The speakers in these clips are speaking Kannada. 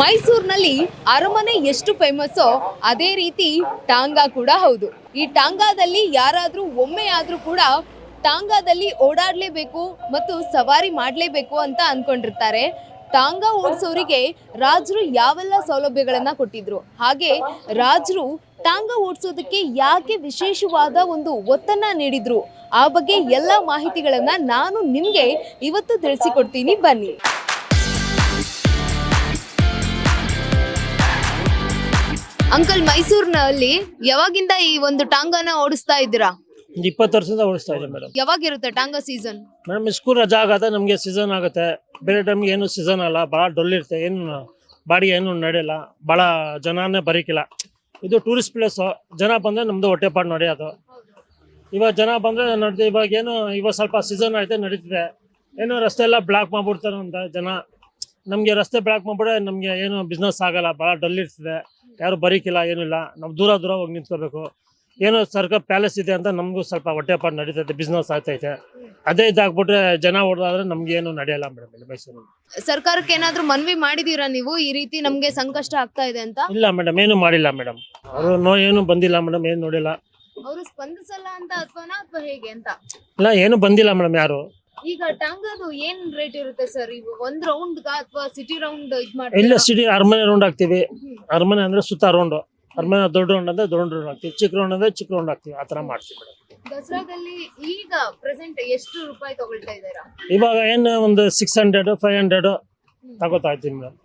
ಮೈಸೂರಿನಲ್ಲಿ ಅರಮನೆ ಎಷ್ಟು ಫೇಮಸ್ಸೋ ಅದೇ ರೀತಿ ಟಾಂಗಾ ಕೂಡ ಹೌದು. ಈ ಟಾಂಗಾದಲ್ಲಿ ಯಾರಾದರೂ ಒಮ್ಮೆ ಆದ್ರೂ ಕೂಡ ಟಾಂಗಾದಲ್ಲಿ ಓಡಾಡಲೇಬೇಕು ಮತ್ತು ಸವಾರಿ ಮಾಡಲೇಬೇಕು ಅಂತ ಅನ್ಕೊಂಡಿರ್ತಾರೆ. ಟಾಂಗಾ ಓಡಿಸೋರಿಗೆ ರಾಜರು ಯಾವೆಲ್ಲ ಸೌಲಭ್ಯಗಳನ್ನು ಕೊಟ್ಟಿದ್ರು? ಹಾಗೆ ರಾಜರು ಟಾಂಗಾ ಓಡಿಸೋದಕ್ಕೆ ಯಾಕೆ ವಿಶೇಷವಾದ ಒಂದು ಒತ್ತನ್ನ ನೀಡಿದ್ರು? ಆ ಬಗ್ಗೆ ಎಲ್ಲ ಮಾಹಿತಿಗಳನ್ನು ನಾನು ನಿಮಗೆ ಇವತ್ತು ತಿಳಿಸಿಕೊಡ್ತೀನಿ. ಬನ್ನಿ. ಅಂಕಲ್ ಮೈಸೂರಿನಲ್ಲಿ ಯಾವಾಗಿಂದ ಈ ಒಂದು ಟಾಂಗನ ಓಡಿಸ್ತಾ ಇದ್ದೀರಾ? ಒಂದು ಇಪ್ಪತ್ತು ವರ್ಷದಿಂದ ಓಡಿಸ್ತಾ ಇದೆ ಮೇಡಮ್ ಯಾವಾಗಿರುತ್ತೆ ಟಾಂಗಾ ಸೀಸನ್ ಮೇಡಮ್ ಸ್ಕೂಲ್ ರಜಾ ಆಗತ್ತೆ ನಮಗೆ ಸೀಸನ್ ಆಗುತ್ತೆ. ಬೇರೆ ಟೈಮ್ಗೆ ಏನು ಸೀಸನ್ ಅಲ್ಲ. ಭಾಳ ಡೊಲ್ ಇರುತ್ತೆ. ಏನು ಬಾಡಿ ಏನು ನಡೆಯಲ್ಲ. ಭಾಳ ಜನನೇ ಬರೀಕಿಲ್ಲ. ಇದು ಟೂರಿಸ್ಟ್ ಪ್ಲೇಸು ಜನ ಬಂದರೆ ನಮ್ಮದು ಹೊಟ್ಟೆಪಾಡು ನಡೆಯೋದು. ಇವಾಗ ಜನ ಬಂದರೆ ನಡ್ದು ಇವಾಗ ಏನು ಇವಾಗ ಸ್ವಲ್ಪ ಸೀಸನ್ ಆಯ್ತು ನಡೀತಿದೆ. ಏನು ರಸ್ತೆ ಎಲ್ಲ ಬ್ಲಾಕ್ ಮಾಡ್ಬಿಡ್ತಾರೆ ಅಂತ ಜನ. ನಮಗೆ ರಸ್ತೆ ಬ್ಲಾಕ್ ಮಾಡ್ಬಿಟ್ರೆ ನಮಗೆ ಏನು ಬಿಸ್ನೆಸ್ ಆಗಲ್ಲ. ಭಾಳ ಡಲ್ ಇರ್ತದೆ. ಯಾರು ಬರೀಕಿಲ್ಲ ಏನಿಲ್ಲ ನಾವು ದೂರ ದೂರ ಹೋಗಿ ನಿಂತ್ಕೋಬೇಕು. ಏನೋ ಸರ್ಕಾರ ಪ್ಯಾಲೇಸ್ ಇದೆ ಅಂತ ನಮಗೂ ಸ್ವಲ್ಪ ಹೊಟ್ಟೆಪಾಡು ನಡೀತೈತೆ ಬಿಸ್ನೆಸ್ ಆಗ್ತೈತೆ. ಅದೇ ಇದಾಗ್ಬಿಟ್ರೆ ಜನ ಹೊಡೆದಾದ್ರೆ ನಮ್ಗೆ ಏನು ನಡೆಯಲ್ಲ ಮೇಡಮ್ ಇಲ್ಲಿ ಮೈಸೂರಲ್ಲಿ. ಸರ್ಕಾರಕ್ಕೆ ಏನಾದ್ರೂ ಮನವಿ ಮಾಡಿದೀರಾ ನೀವು? ಈ ರೀತಿ ನಮ್ಗೆ ಸಂಕಷ್ಟ ಆಗ್ತಾ ಇದೆ ಅಂತ? ಇಲ್ಲ ಮೇಡಮ್ ಏನು ಮಾಡಿಲ್ಲ ಮೇಡಮ್. ಅವರು ನೋ ಏನು ಬಂದಿಲ್ಲ ಮೇಡಮ್ ಏನು ನೋಡಿಲ್ಲ. ಅವರು ಸ್ಪಂದಿಸಲ್ಲ ಅಂತ ಅಥವಾನಾ ಅಥವಾ ಹೇಗೆ ಅಂತ? ಇಲ್ಲ ಏನು ಬಂದಿಲ್ಲ ಮೇಡಮ್ ಯಾರು. ಈಗ ಟಾಂಗದು ಏನ್ ರೇಟ್ ಇರುತ್ತೆ ಸರ್ ಇವು ಒಂದ್ ರೌಂಡ್ ಅಥವಾ ಸಿಟಿ ರೌಂಡ್ ಇದ್ ಇಲ್ಲ ಸಿಟಿ ಅರಮನೆ ರೌಂಡ್ ಹಾಕ್ತಿವಿ. ಅರಮನೆ ಅಂದ್ರೆ ಸುತ್ತ ರೌಂಡ್ ಅರಮನೆ ದೊಡ್ಡ ರೌಂಡ್ ಅಂದ್ರೆ ದೊಡ್ಡ ರೌಂಡ್ ಹಾಕ್ತಿವಿ ಚಿಕ್ಕ ರೌಂಡ್ ಅಂದ್ರೆ ಚಿಕ್ಕ ರೌಂಡ್ ಹಾಕ್ತಿವಿ ಆತರ ಮಾಡ್ತೀವಿ ಮೇಡಮ್. ದಸರಾದಲ್ಲಿ ಈಗ ಪ್ರೆಸೆಂಟ್ ಎಷ್ಟು ರೂಪಾಯಿ ತಗೊಳ್ತಾ ಇದ್ದೀರಾ? ಇವಾಗ ಏನು ಒಂದು ಸಿಕ್ಸ್ ಹಂಡ್ರೆಡ್ ಫೈವ್ ಹಂಡ್ರೆಡ್ ತಗೋತಾ ಇದ್ದೀನಿ ಮೇಡಮ್.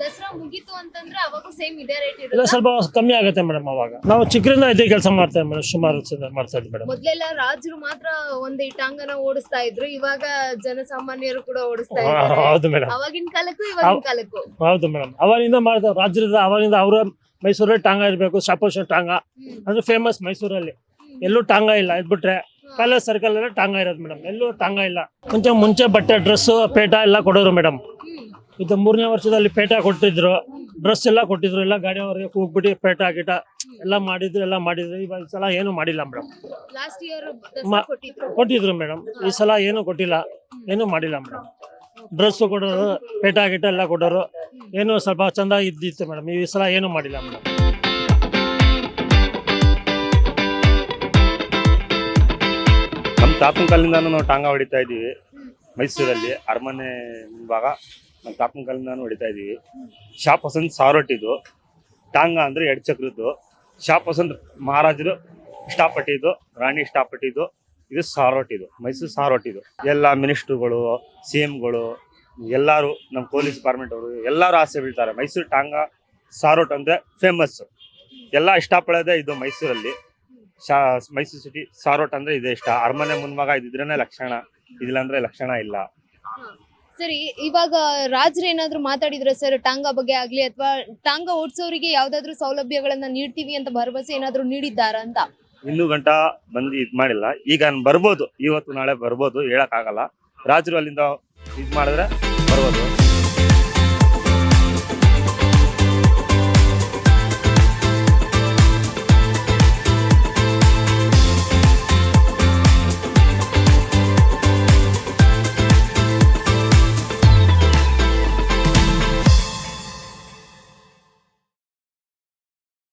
ದಸರಾ ಮುಗೀತು ಅಂತಂದ್ರೆ ಅವಾಗ ಸೇಮ್ ಇದೇ ರೇಟ್ ಇಲ್ಲ ಇರುತ್ತೆ ಸ್ವಲ್ಪ ಕಮ್ಮಿ ಆಗುತ್ತೆ ಮೇಡಮ್ ಅವಾಗ. ನಾವು ಚಿಕ್ಕರಿಂದ ಇದೇ ಕೆಲಸ ಮಾಡ್ತೇವೆ ಮೇಡಮ್ ಸುಮಾರು ವರ್ಷದಿಂದ ಮಾಡ್ತಾ ಇದ್ವಿ ಮೇಡಮ್ ಮೊದ್ಲೆಲ್ಲ ರಾಜರು ಮಾತ್ರ ಒಂದ್ ಇಟಾಂಗನ ಟಾಂಗನ ಓಡಿಸ್ತಾ ಇದ್ರು ಇವಾಗ ಜನಸಾಮಾನ್ಯರು ಕೂಡ ಓಡಿಸ್ತಾ ಇದ್ದಾರೆ. ಹೌದು ಮೇಡಮ್ ಅವಾಗಿನ ಕಾಲಕ್ಕೂ ಇವಾಗಿನ ಕಾಲಕ್ಕೂ. ಹೌದು ಮೇಡಮ್ ಅವಾಗಿಂದ ಮಾಡ್ತಾರೆ ರಾಜ್ಯದ ಅವಾಗಿಂದ ಅವರ ಮೈಸೂರಲ್ಲಿ ಟಾಂಗ ಇರಬೇಕು ಶಾಪೋಷನ್ ಟಾಂಗ. ಅಂದ್ರೆ ಫೇಮಸ್ ಮೈಸೂರಲ್ಲಿ. ಎಲ್ಲೂ ಟಾಂಗ ಇಲ್ಲ ಇದ್ಬಿಟ್ರೆ ಪ್ಯಾಲೇಸ್ ಸರ್ಕಲ್ ಎಲ್ಲ ಟಾಂಗ ಇರೋದು ಮೇಡಮ್ ಎಲ್ಲೂ ಟಾಂಗ ಇಲ್ಲ. ಮುಂಚೆ ಮುಂಚೆ ಬಟ್ಟೆ ಡ್ರೆಸ್ಸು ಪೇಟ ಎಲ್ಲ ಕೊಡೋರು ಮೇಡಮ್. ಇದು ಮೂರನೇ ವರ್ಷದಲ್ಲಿ ಪೇಟ ಕೊಟ್ಟಿದ್ರು. ಡ್ರೆಸ್ ಎಲ್ಲ ಕೊಟ್ಟಿದ್ರು. ಎಲ್ಲ ಗಾಡಿಯವರೆಗೆ ಹೋಗ್ಬಿಟ್ಟು ಪೇಟ ಗಿಟ ಎಲ್ಲ ಮಾಡಿದ್ರು ಎಲ್ಲ ಮಾಡಿದ್ರು. ಇವಾಗ ಈ ಸಲ ಏನು ಮಾಡಿಲ್ಲ ಮೇಡಮ್ ಲಾಸ್ಟ್ ಇಯರ್ ದಸರಾ ಮ- ಕೊಟ್ಟಿದ್ರು. ಕೊಟ್ಟಿದ್ರು ಮೇಡಮ್ ಈ ಸಲ ಏನು ಕೊಟ್ಟಿಲ್ಲ. ಏನು ಮಾಡಿಲ್ಲ ಮೇಡಮ್ ಡ್ರೆಸ್ ಕೊಡೋರು ಪೇಟ ಗಿಟ ಎಲ್ಲ ಕೊಡೋರು. ಏನು ಸ್ವಲ್ಪ ಚಂದ ಇದ್ದಿತ್ತು ಮೇಡಮ್ ಈ ಸಲ ಏನು ಮಾಡಿಲ್ಲ ಮೇಡಮ್ ನಮ್ಮ ತಾತನ ಕಾಲಿಂದ ನಾವು ಟಾಂಗ ಹೊಡಿತಾ ಇದ್ದೀವಿ ಮೈಸೂರಲ್ಲಿ ಅರಮನೆ ಮುಂಭಾಗ. ನಮ್ಮ ತಾತನ ಕಾಲದಿಂದ ಹೊಡಿತಾ ಇದ್ದೀವಿ ಶಾಪ್ ವಸಂತ್ ಸಾರೋಟಿದು ಟಾಂಗ ಅಂದ್ರೆ ಎರಡು ಚಕ್ರದ್ದು ಶಾಪ್ ಮಹಾರಾಜರು ಇಷ್ಟಪಟ್ಟಿದ್ದು, ರಾಣಿ ಇಷ್ಟಪಟ್ಟಿದ್ದು, ಇದು ಸಾರೋಟಿದು ಮೈಸೂರು ಸಾರೋಟಿದು ಎಲ್ಲ ಮಿನಿಸ್ಟ್ರುಗಳು, ಸಿ ಎಮ್ಗಳು ಎಲ್ಲರೂ ನಮ್ಮ ಪೊಲೀಸ್ ಡಿಪಾರ್ಟ್ಮೆಂಟ್ ಅವರು ಎಲ್ಲರೂ ಆಸೆ ಬೀಳ್ತಾರೆ. ಮೈಸೂರು ಟಾಂಗ ಸಾರೋಟ್ ಅಂದ್ರೆ ಫೇಮಸ್ ಎಲ್ಲ ಇಷ್ಟಪಡೋದೇ ಇದು ಮೈಸೂರಲ್ಲಿ. ಶಾ, ಮೈಸೂರು ಸಿಟಿ ಸಾರೋಟ್ ಅಂದ್ರೆ ಇದೆ ಇಷ್ಟ. ಅರಮನೆ ಮುನ್ಮಗ ಇದಿದ್ರೇನೆ ಲಕ್ಷಣ. ಇದಿಲ್ಲ ಅಂದರೆ ಲಕ್ಷಣ ಇಲ್ಲ. ಸರಿ, ಇವಾಗ ರಾಜ್ರು ಏನಾದ್ರು ಮಾತಾಡಿದ್ರ ಸರ್, ಟಾಂಗಾ ಬಗ್ಗೆ ಆಗ್ಲಿ ಅಥವಾ ಟಾಂಗಾ ಓಡಿಸೋರಿಗೆ ಯಾವ್ದಾದ್ರು ಸೌಲಭ್ಯಗಳನ್ನ ನೀಡ್ತೀವಿ ಅಂತ ಭರವಸೆ ಏನಾದ್ರು ನೀಡಿದ್ದಾರ ಅಂತ? ಇನ್ನೂ ಗಂಟ ಬಂದು ಇದ್ ಮಾಡಿಲ್ಲ. ಈಗ ಬರ್ಬೋದು, ಇವತ್ತು ನಾಳೆ ಬರ್ಬೋದು ಹೇಳಕ್ ಆಗಲ್ಲ ರಾಜರು ಅಲ್ಲಿಂದ ಇದ್ ಮಾಡಿದ್ರೆ ಬರ್ಬೋದು.